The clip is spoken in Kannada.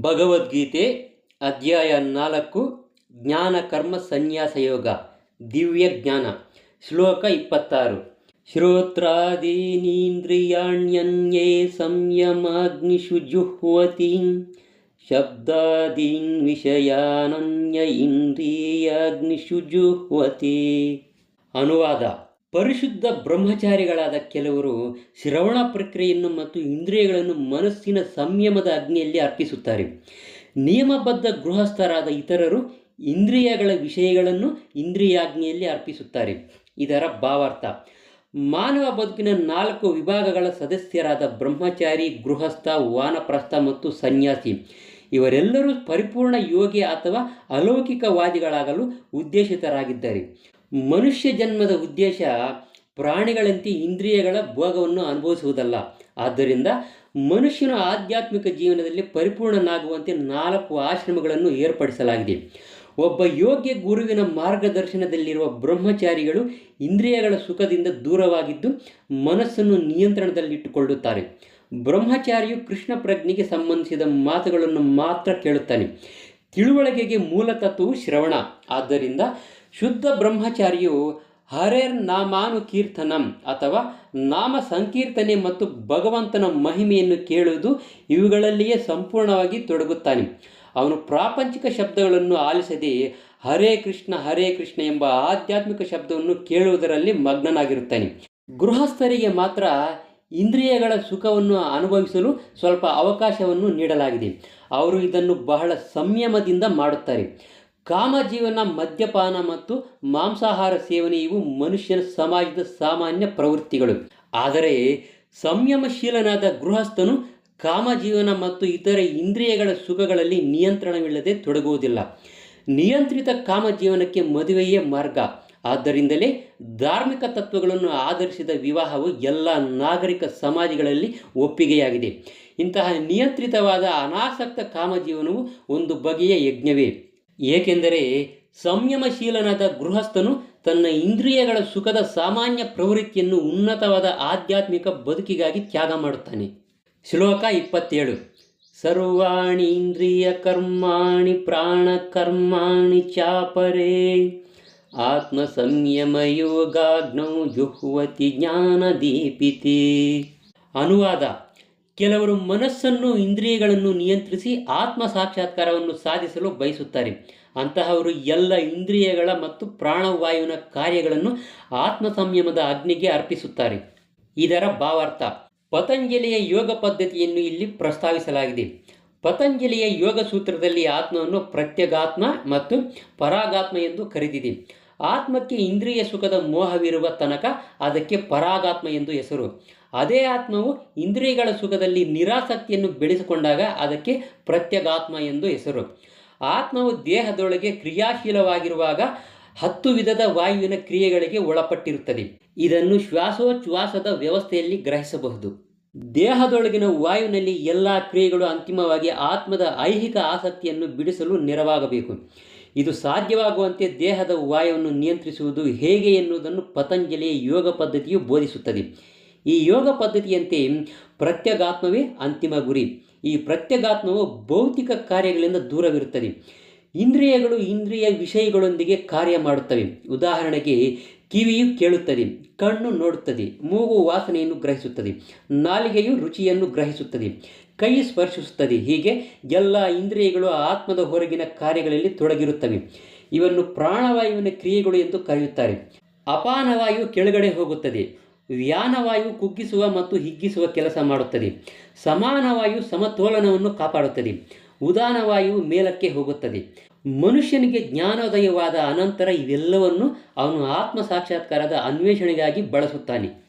ಭಗವದ್ಗೀತೆ ಅಧ್ಯಾಯ ನಾಲ್ಕು, ಜ್ಞಾನ ಕರ್ಮ ಸನ್ಯಾಸ ಯೋಗ, ದಿವ್ಯ ಜ್ಞಾನ, ಶ್ಲೋಕ ಇಪ್ಪತ್ತಾರು. ಶ್ರೋತ್ರಾದೀನೀಂದ್ರಿಯಾಣ್ಯನ್ಯೇ ಸಂಯಮಾಗ್ನಿಷು ಜುಹ್ವತಿ, ಶಬ್ದಾದೀನ್ ವಿಷಯಾನನ್ಯ ಇಂದ್ರಿಯಾಗ್ನಿಷು ಜುಹ್ವತಿ. ಅನುವಾದ. ಪರಿಶುದ್ಧ ಬ್ರಹ್ಮಚಾರಿಗಳಾದ ಕೆಲವರು ಶ್ರವಣ ಪ್ರಕ್ರಿಯೆಯನ್ನು ಮತ್ತು ಇಂದ್ರಿಯಗಳನ್ನು ಮನಸ್ಸಿನ ಸಂಯಮದ ಅಗ್ನಿಯಲ್ಲಿ ಅರ್ಪಿಸುತ್ತಾರೆ. ನಿಯಮಬದ್ಧ ಗೃಹಸ್ಥರಾದ ಇತರರು ಇಂದ್ರಿಯಗಳ ವಿಷಯಗಳನ್ನು ಇಂದ್ರಿಯಾಗ್ನಿಯಲ್ಲಿ ಅರ್ಪಿಸುತ್ತಾರೆ. ಇದರ ಭಾವಾರ್ಥ, ಮಾನವ ಬದುಕಿನ ನಾಲ್ಕು ವಿಭಾಗಗಳ ಸದಸ್ಯರಾದ ಬ್ರಹ್ಮಚಾರಿ, ಗೃಹಸ್ಥ, ವಾನಪ್ರಸ್ಥ ಮತ್ತು ಸನ್ಯಾಸಿ. ಇವರೆಲ್ಲರೂ ಪರಿಪೂರ್ಣ ಯೋಗಿ ಅಥವಾ ಅಲೌಕಿಕವಾದಿಗಳಾಗಲು ಉದ್ದೇಶಿತರಾಗಿದ್ದಾರೆ. ಮನುಷ್ಯ ಜನ್ಮದ ಉದ್ದೇಶ ಪ್ರಾಣಿಗಳಂತೆ ಇಂದ್ರಿಯಗಳ ಭೋಗವನ್ನು ಅನುಭವಿಸುವುದಲ್ಲ. ಆದ್ದರಿಂದ ಮನುಷ್ಯನ ಆಧ್ಯಾತ್ಮಿಕ ಜೀವನದಲ್ಲಿ ಪರಿಪೂರ್ಣನಾಗುವಂತೆ ನಾಲ್ಕು ಆಶ್ರಮಗಳನ್ನು ಏರ್ಪಡಿಸಲಾಗಿದೆ. ಒಬ್ಬ ಯೋಗ್ಯ ಗುರುವಿನ ಮಾರ್ಗದರ್ಶನದಲ್ಲಿರುವ ಬ್ರಹ್ಮಚಾರಿಗಳು ಇಂದ್ರಿಯಗಳ ಸುಖದಿಂದ ದೂರವಾಗಿದ್ದು ಮನಸ್ಸನ್ನು ನಿಯಂತ್ರಣದಲ್ಲಿಟ್ಟುಕೊಳ್ಳುತ್ತಾರೆ. ಬ್ರಹ್ಮಚಾರಿಯು ಕೃಷ್ಣ ಪ್ರಜ್ಞೆಗೆ ಸಂಬಂಧಿಸಿದ ಮಾತುಗಳನ್ನು ಮಾತ್ರ ಕೇಳುತ್ತಾನೆ. ತಿಳುವಳಿಕೆಗೆ ಮೂಲ ತತ್ವವು ಶ್ರವಣ. ಆದ್ದರಿಂದ ಶುದ್ಧ ಬ್ರಹ್ಮಚಾರಿಯು ಹರೇರ್ ನಾಮಾನು ಕೀರ್ತನಂ ಅಥವಾ ನಾಮ ಸಂಕೀರ್ತನೆ ಮತ್ತು ಭಗವಂತನ ಮಹಿಮೆಯನ್ನು ಕೇಳುವುದು ಇವುಗಳಲ್ಲಿಯೇ ಸಂಪೂರ್ಣವಾಗಿ ತೊಡಗುತ್ತಾನೆ. ಅವನು ಪ್ರಾಪಂಚಿಕ ಶಬ್ದಗಳನ್ನು ಆಲಿಸದೆ ಹರೇ ಕೃಷ್ಣ ಹರೇ ಕೃಷ್ಣ ಎಂಬ ಆಧ್ಯಾತ್ಮಿಕ ಶಬ್ದವನ್ನು ಕೇಳುವುದರಲ್ಲಿ ಮಗ್ನನಾಗಿರುತ್ತಾನೆ. ಗೃಹಸ್ಥರಿಗೆ ಮಾತ್ರ ಇಂದ್ರಿಯಗಳ ಸುಖವನ್ನು ಅನುಭವಿಸಲು ಸ್ವಲ್ಪ ಅವಕಾಶವನ್ನು ನೀಡಲಾಗಿದೆ. ಅವರು ಇದನ್ನು ಬಹಳ ಸಂಯಮದಿಂದ ಮಾಡುತ್ತಾರೆ. ಕಾಮಜೀವನ, ಮದ್ಯಪಾನ ಮತ್ತು ಮಾಂಸಾಹಾರ ಸೇವನೆ ಇವು ಮನುಷ್ಯನ ಸಮಾಜದ ಸಾಮಾನ್ಯ ಪ್ರವೃತ್ತಿಗಳು. ಆದರೆ ಸಂಯಮಶೀಲನಾದ ಗೃಹಸ್ಥನು ಕಾಮಜೀವನ ಮತ್ತು ಇತರೆ ಇಂದ್ರಿಯಗಳ ಸುಖಗಳಲ್ಲಿ ನಿಯಂತ್ರಣವಿಲ್ಲದೆ ತೊಡಗುವುದಿಲ್ಲ. ನಿಯಂತ್ರಿತ ಕಾಮಜೀವನಕ್ಕೆ ಮದುವೆಯೇ ಮಾರ್ಗ. ಆದ್ದರಿಂದಲೇ ಧಾರ್ಮಿಕ ತತ್ವಗಳನ್ನು ಆಧರಿಸಿದ ವಿವಾಹವು ಎಲ್ಲ ನಾಗರಿಕ ಸಮಾಜಗಳಲ್ಲಿ ಒಪ್ಪಿಗೆಯಾಗಿದೆ. ಇಂತಹ ನಿಯಂತ್ರಿತವಾದ ಅನಾಸಕ್ತ ಕಾಮಜೀವನವು ಒಂದು ಬಗೆಯ ಯಜ್ಞವೇ. ಏಕೆಂದರೆ ಸಂಯಮಶೀಲನಾದ ಗೃಹಸ್ಥನು ತನ್ನ ಇಂದ್ರಿಯಗಳ ಸುಖದ ಸಾಮಾನ್ಯ ಪ್ರವೃತ್ತಿಯನ್ನು ಉನ್ನತವಾದ ಆಧ್ಯಾತ್ಮಿಕ ಬದುಕಿಗಾಗಿ ತ್ಯಾಗ ಮಾಡುತ್ತಾನೆ. ಶ್ಲೋಕ ಇಪ್ಪತ್ತೇಳು. ಸರ್ವಾಣಿ ಇಂದ್ರಿಯ ಕರ್ಮಾಣಿ ಪ್ರಾಣ ಕರ್ಮಾಣಿ ಚಾಪರೇ. ಆತ್ಮ ಸಂಯಮ ಯೋಗಾಗ್ನೌ ಜುಹ್ವತಿ ಜ್ಞಾನ ದೀಪಿತಿ. ಅನುವಾದ. ಕೆಲವರು ಮನಸ್ಸನ್ನು, ಇಂದ್ರಿಯಗಳನ್ನು ನಿಯಂತ್ರಿಸಿ ಆತ್ಮ ಸಾಕ್ಷಾತ್ಕಾರವನ್ನು ಸಾಧಿಸಲು ಬಯಸುತ್ತಾರೆ. ಅಂತಹವರು ಎಲ್ಲ ಇಂದ್ರಿಯಗಳ ಮತ್ತು ಪ್ರಾಣವಾಯುವಿನ ಕಾರ್ಯಗಳನ್ನು ಆತ್ಮ ಸಂಯಮದ ಅಗ್ನಿಗೆ ಅರ್ಪಿಸುತ್ತಾರೆ. ಇದರ ಭಾವಾರ್ಥ, ಪತಂಜಲಿಯ ಯೋಗ ಪದ್ಧತಿಯನ್ನು ಇಲ್ಲಿ ಪ್ರಸ್ತಾವಿಸಲಾಗಿದೆ. ಪತಂಜಲಿಯ ಯೋಗ ಸೂತ್ರದಲ್ಲಿ ಆತ್ಮವನ್ನು ಪ್ರತ್ಯಗಾತ್ಮ ಮತ್ತು ಪರಾಗಾತ್ಮ ಎಂದು ಕರೆದಿದೆ ಆತ್ಮಕ್ಕೆ ಇಂದ್ರಿಯ ಸುಖದ ಮೋಹವಿರುವ ತನಕ ಅದಕ್ಕೆ ಪರಾಗಾತ್ಮ ಎಂದು ಹೆಸರು. ಅದೇ ಆತ್ಮವು ಇಂದ್ರಿಯಗಳ ಸುಖದಲ್ಲಿ ನಿರಾಸಕ್ತಿಯನ್ನು ಬೆಳೆಸಿಕೊಂಡಾಗ ಅದಕ್ಕೆ ಪ್ರತ್ಯಗಾತ್ಮ ಎಂದು ಹೆಸರು. ಆತ್ಮವು ದೇಹದೊಳಗೆ ಕ್ರಿಯಾಶೀಲವಾಗಿರುವಾಗ ಹತ್ತು ವಿಧದ ವಾಯುವಿನ ಕ್ರಿಯೆಗಳಿಗೆ ಒಳಪಟ್ಟಿರುತ್ತದೆ. ಇದನ್ನು ಶ್ವಾಸೋಚ್ಛ್ವಾಸದ ವ್ಯವಸ್ಥೆಯಲ್ಲಿ ಗ್ರಹಿಸಬಹುದು. ದೇಹದೊಳಗಿನ ವಾಯುವಿನಲ್ಲಿ ಎಲ್ಲ ಕ್ರಿಯೆಗಳು ಅಂತಿಮವಾಗಿ ಆತ್ಮದ ಐಹಿಕ ಆಸಕ್ತಿಯನ್ನು ಬಿಡಿಸಲು ನೆರವಾಗಬೇಕು. ಇದು ಸಾಧ್ಯವಾಗುವಂತೆ ದೇಹದ ವಾಯುವನ್ನು ನಿಯಂತ್ರಿಸುವುದು ಹೇಗೆ ಎನ್ನುವುದನ್ನು ಪತಂಜಲಿಯ ಯೋಗ ಪದ್ಧತಿಯು ಬೋಧಿಸುತ್ತದೆ. ಈ ಯೋಗ ಪದ್ಧತಿಯಂತೆ ಪ್ರತ್ಯಗಾತ್ಮವೇ ಅಂತಿಮ ಗುರಿ. ಈ ಪ್ರತ್ಯಗಾತ್ಮವು ಭೌತಿಕ ಕಾರ್ಯಗಳಿಂದ ದೂರವಿರುತ್ತದೆ. ಇಂದ್ರಿಯಗಳು ಇಂದ್ರಿಯ ವಿಷಯಗಳೊಂದಿಗೆ ಕಾರ್ಯ ಮಾಡುತ್ತವೆ. ಉದಾಹರಣೆಗೆ, ಕಿವಿಯು ಕೇಳುತ್ತದೆ, ಕಣ್ಣು ನೋಡುತ್ತದೆ, ಮೂಗು ವಾಸನೆಯನ್ನು ಗ್ರಹಿಸುತ್ತದೆ, ನಾಲಿಗೆಯು ರುಚಿಯನ್ನು ಗ್ರಹಿಸುತ್ತದೆ. ಕೈ ಸ್ಪರ್ಶಿಸುತ್ತದೆ. ಹೀಗೆ ಎಲ್ಲ ಇಂದ್ರಿಯಗಳು ಆತ್ಮದ ಹೊರಗಿನ ಕಾರ್ಯಗಳಲ್ಲಿ ತೊಡಗಿರುತ್ತವೆ. ಇವನ್ನು ಪ್ರಾಣವಾಯುವಿನ ಕ್ರಿಯೆಗಳು ಎಂದು ಕರೆಯುತ್ತಾರೆ. ಅಪಾನವಾಯು ಕೆಳಗಡೆ ಹೋಗುತ್ತದೆ. ವ್ಯಾನವಾಯು ಕುಗ್ಗಿಸುವ ಮತ್ತು ಹಿಗ್ಗಿಸುವ ಕೆಲಸ ಮಾಡುತ್ತದೆ. ಸಮಾನವಾಯು ಸಮತೋಲನವನ್ನು ಕಾಪಾಡುತ್ತದೆ. ಉದಾನವಾಯು ಮೇಲಕ್ಕೆ ಹೋಗುತ್ತದೆ. ಮನುಷ್ಯನಿಗೆ ಜ್ಞಾನೋದಯವಾದ ಅನಂತರ ಇವೆಲ್ಲವನ್ನು ಅವನು ಆತ್ಮ ಸಾಕ್ಷಾತ್ಕಾರದ ಅನ್ವೇಷಣೆಗಾಗಿ ಬಳಸುತ್ತಾನೆ.